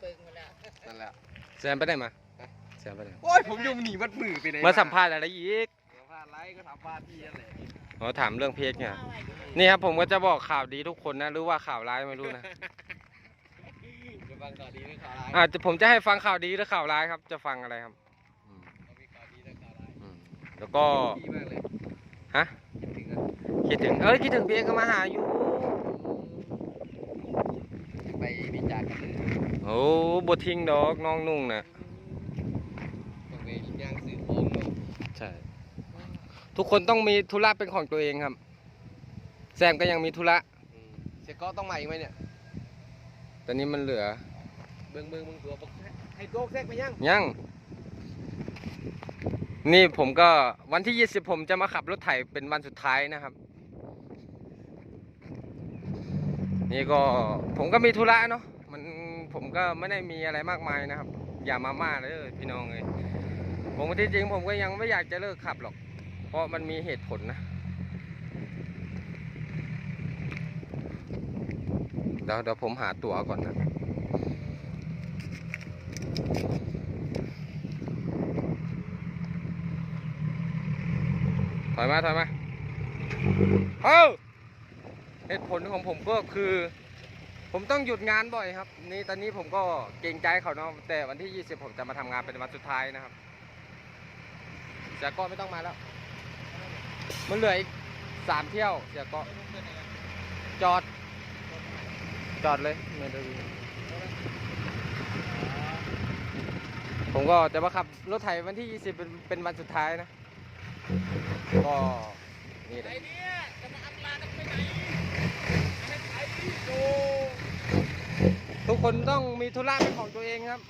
เปิงมาแล้วนั่นแหละ แซมไปไหนมาแซมไปไหนโอ้ยผมอยู่หนีวัดมือไปไหนมาสัมภาษณ์อะไรอีกสัมภาษณ์อะไรก็สัมภาษณ์พี่นั่นแหละอ๋อถามเรื่องเพจเนี่ยนี่ครับผมก็จะบอกข่าวดีทุกคนนะหรือว่าข่าวร้ายไม่รู้นะจะฟังข่าวดีหรือข่าวร้ายอ่าจะผมจะให้ฟังข่าวดีหรือข่าวร้ายครับ จะฟังอะไรครับอืมเอามีข่าวดีหรือข่าวร้ายอืมแล้วก็ดีมากเลยฮะคิดถึงอะคิดถึงเอ้ยคิดถึงเพจก็มาหาอยู่ไปวิจารณ์กันเลยโอ้บทิ้งดอกน้องนุ่งนะต้องไปย่างซื้อของเนาะใช่ ทุกคนต้องมีธุระเป็นของตัวเองครับ แซมก็ยังมีธุระ อืมเสียก็ต้องมาอีกไหมเนี่ย ตอนนี้มันเหลือ เบิ่งเบิ่งเบิ่งตัวบอกให้โกกแทรกไปยังยัง นี่ผมก็วันที่ 20 ผมจะมาขับรถไถเป็นวันสุดท้ายนะครับ นี่ก็ผมก็มีธุระเนาะมัน ผมก็ไม่ได้มีอะไรมากมายนะครับ อย่ามาม่าเลยพี่น้องเลยผมที่จริงผมก็ยังไม่อยากจะเลิกขับหรอก เพราะมันมีเหตุผลนะเดี๋ยวเดี๋ยวผมหาตั๋วก่อนนะถอยมาถอยมา เอ้าเหตุผลของผมก็คือ ผมต้องหยุดงานบ่อยครับ นี่ตอนนี้ผมก็เกรงใจเขาเนาะแต่วันที่ 20 ผมจะมาทำงานเป็นวันสุดท้ายนะครับเสียก็ไม่ต้องมาแล้ว มันเหลืออีกสามเที่ยวเสียก็จอด จอดเลยไม่ได้ผมก็จะมาขับรถไถวันที่ 20 เป็นเป็นวันสุดท้ายนะ ก็นี่แหละ ไอ้เนี่ยจะมาอำลากันไปไหนให้ไปโทุกคนต้องมีธุระเป็นของตัวเองครับ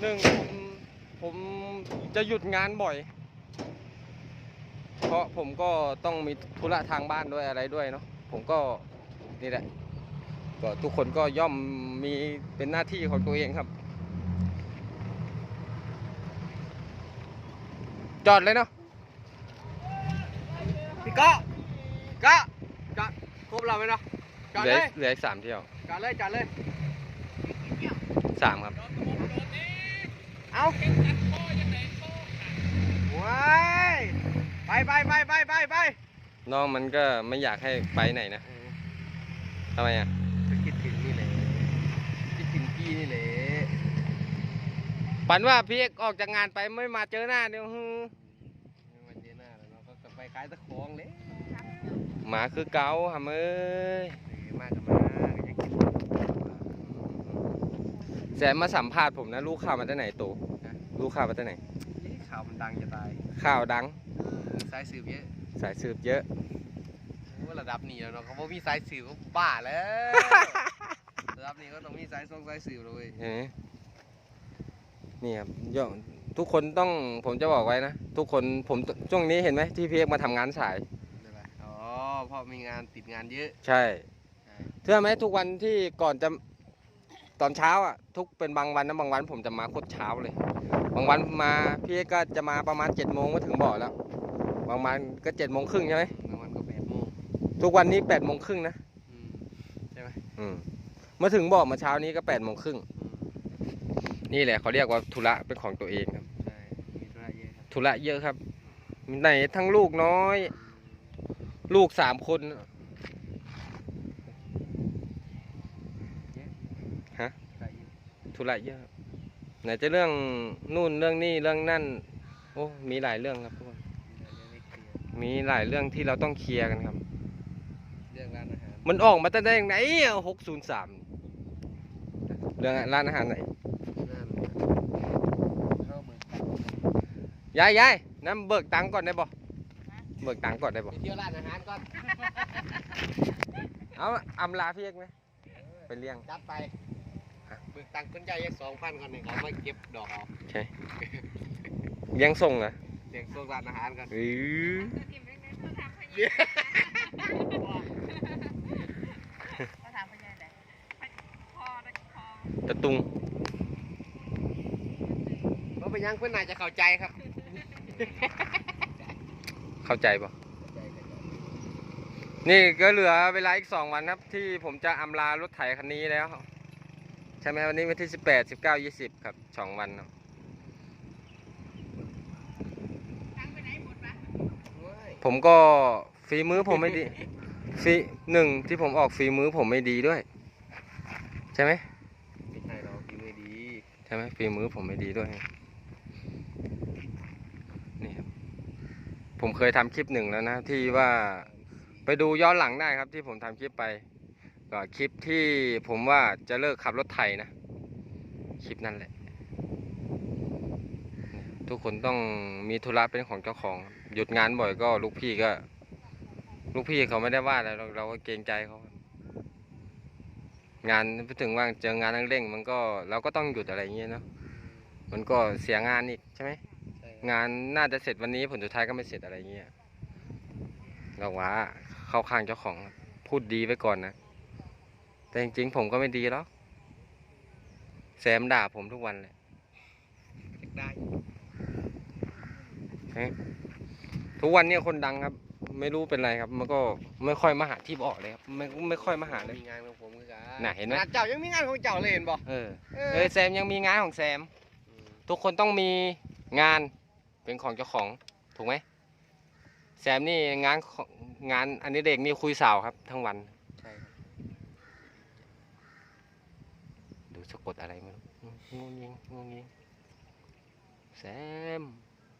หนึ่งผมผมจะหยุดงานบ่อย เพราะผมก็ต้องมีธุระทางบ้านด้วยอะไรด้วยเนาะผมก็นี่แหละก็ทุกคนก็ย่อมมีเป็นหน้าที่ของตัวเองครับ จอดเลยเนาะพี่ก็ก็ก็ครบเราไหมเนาะจอดเหลืเลอย เหลืออีกสามเที่ยว จอดเลยจอดเลยสามครับ เอาว้ายไปไปไปไปไปไปน้องมันก็ไม่อยากให้ไปไหนนะทำไมอะก็คิดถึงนี่แหละคิดถึงพี่นี่แหละฝันว่าพี่เอกออกจากงานไปไม่มาเจอหน้าเดี๋ยวฮือไม่มาเจอหน้าแล้วเนาะก็กลับไปขายตะของเลยหมาคือเกาหำเอ้ย เออมากกับมาก็ยังคิด แสมมาสัมภาษณ์ผมนะรู้ข่าวมาจากไหนตู่รู้ข่าวมาจากไหนเอ๊ะข่าวมันดังจะตาย ข่าวดัง สายสืบเยอะ สายสืบเยอะว่าระดับนี้แล้วเนาะเขาบอกมีสายสืบก็บ้าแล้ว ระดับนี้ก็ต้องมีสายส่งสายสืบเลยเห็นไหมนี่ครับย่อทุกคนต้องผมจะบอกไว้นะ ทุกคนผมช่วงนี้เห็นไหมที่พี่เอกมาทำงานสายใช่ไหมอ๋อเพราะมีงานติดงานเยอะ ใช่เชื่อไหมทุกวันที่ก่อนจะ ตอนเช้าอะทุกเป็นบางวันนะบางวันผมจะมาโคตรเช้าเลย บางวันมาพี่เอกก็จะมาประมาณเจ็ดโมงก็ถึงบ่อแล้ว บางวันก็เจ็ดโมงครึ่งใช่ไหมบางวันก็แปดโมงทุกวันนี้แปดโมงครึ่งนะอืมใช่ไหมอืมมาถึงบ่อมาเช้านี้ก็แปดโมงครึ่งอืมนี่แหละเขาเรียกว่าธุระเป็นของตัวเองครับใช่มีธุระเยอะครับธุระเยอะครับไหนทั้งลูกน้อย ลูกสามคน ฮะ ธุระเยอะ ธุระเยอะครับไหนจะเรื่องนู่นเรื่องนี่เรื่องนั่น โอ้มีหลายเรื่องครับทุกคนมีหลายเรื่องให้เคลียร์มีหลายเรื่องที่เราต้องเคลียร์กันครับ เรื่องร้านอาหารมันออกมาตั้งแต่ไหนหกศูนย์สามเรื่องร้านอาหารไหนนั่นเข้าเมืองตังยายยายน้ำเบิกตังค์ก่อนได้บ่เบิกตังค์ก่อนได้บ่ไปเที่ยวร้านอาหารก่อนเอาอำลาพี่เอกไหมไปเลี้ยงจัดไปฮะเบิกตังค์คนใหญ่ยังสองพันก่อนเนี่ยเขามาเก็บดอกเอาใช่เลี้ยงส่งเหรอเสียงส่งร้านอาหารกันอือเขาถามไปยังไงพอได้พอตะตุงเพราะเป็นยังเพื่อนนายจะเข้าใจครับ เข้าใจปะนี่ก็เหลือเวลาอีกสองวันครับ ที่ผมจะอำลารถไถคันนี้แล้วใช่ไหมวันนี้วันที่สิบแปดสิบเก้ายี่สิบครับสองวันเนาะตังค์ไปไหนหมดวะผมก็ฝีมือผมไม่ดีฝีหนึ่งที่ผมออกฝีมือผมไม่ดีด้วย ใช่ไหมไม่ใช่หรอกกินไม่ดีใช่ไหมฝีมือผมไม่ดีด้วยนี่ครับผมเคยทำคลิปหนึ่งแล้วนะที่ว่าไปดูย้อนหลังได้ครับที่ผมทำคลิปไป ก็คลิปที่ผมว่าจะเลิกขับรถไถนะ คลิปนั่นแหละนี่ทุกคนต้องมีธุระเป็นของเจ้าของ หยุดงานบ่อยก็ลูกพี่ก็ ลูกพี่เขาไม่ได้ว่าอะไรเราเราก็เกรงใจเขาครับงานพูดถึงว่าเจองานเร่งๆมันก็เราก็ต้องหยุดอะไรอย่างเงี้ยเนาะ มันก็เสียงานอีกใช่ไหมใช่งานน่าจะเสร็จวันนี้ผลสุดท้ายก็ไม่เสร็จอะไรเงี้ย เราว่าเข้าข้างเจ้าของครับพูดดีไว้ก่อนนะ แต่จริงๆผมก็ไม่ดีหรอกแซมด่าผมทุกวันเลยได้ทุกวันเนี่ยคนดังครับ ไม่รู้เป็นไรครับ มันก็ไม่ค่อยมาหาที่บอกเลยครับไม่ไม่ค่อยมาหาเลยมีงานของผมคือกันน่ะเห็นไหมงานเจ้ายังมีงานของเจ้าเลยเห็นบ่เออเอเออแซมยังมีงานของแซม ทุกคนต้องมีงานเป็นของเจ้าของถูกไหมแซมนี่งานของงานอันนี้เด็กนี่คุยสาวครับทั้งวัน ใช่ครับ ดูสะ กดอะไรไม่รู้งงยิงงงยิงแซม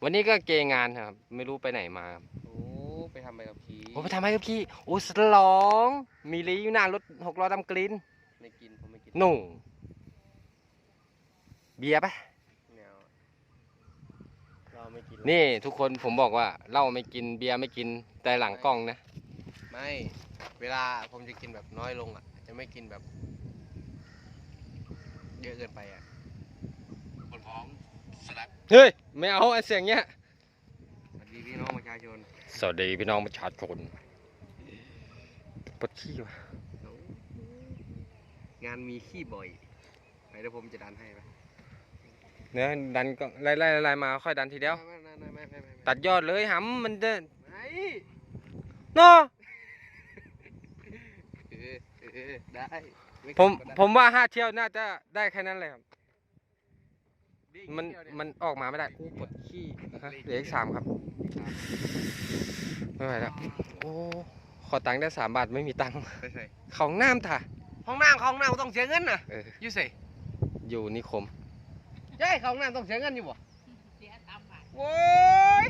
วันนี้ก็เกงงานครับ ไม่รู้ไปไหนมาครับโอ้ไปทำใบขับขี่โอ้ไปทำไมครับพี่โอ้สลอง มีลีอยู่หน้ารถหกล้อดำกลินไม่กินผมไม่กินหนุ่งเบียร์ปะแนวเราไม่กินนี่ทุกคนผมบอกว่าเหล้าไม่กินเบียร์ไม่กินแต่หลังกล้องนะ ไม่ เวลาผมจะกินแบบน้อยลงอะ จะไม่กินแบบ เยอะเกินไปอะคนพร้อมสลัดเฮ้ย ไม่เอาไอ้เสียงเนี้ย สวัสดีพี่น้องประชาชนสวัสดีพี่น้องประชาชนปวดขี้ว่ะงานมีขี้บ่อยไปเดี๋ยวผมจะดันให้ไหมเนื้อดันก็ไล่ไล่ไล่มาค่อยดันทีเดียว ไม่ไม่ไม่ไม่ไม่ไม่ตัดยอดเลยหำมันจะไม่เนาะ เออเออได้ไผมก็ได้ผมว่าห้าเที่ยวน่าจะได้แค่นั้นเลยครับดีมันเที่ยวเยมันออกมาไม่ได้อู้ปวดขี้ฮะเหลืออีกสามครับไม่ไหวแล้วโอ้ขอตังค์ได้สามบาทไม่มีตังค์ไปใส่ของน้ำถ่ะห้องน้ำห้องน้ำต้องเสียเงินนะเอออยู่ใส่อยู่นิคมใช่ห้องน้ำต้องเสียเงินอยู่บ่เสียสามบาทโว้ย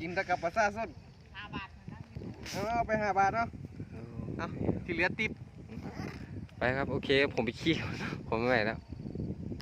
กินแตะกับประสาทส้นห้าบาทนะเอาไปห้าบาทเนาะเอาที่เหลือติป ไปครับ โอเค ผมไปขี้ผมไม่ไหวแล้ว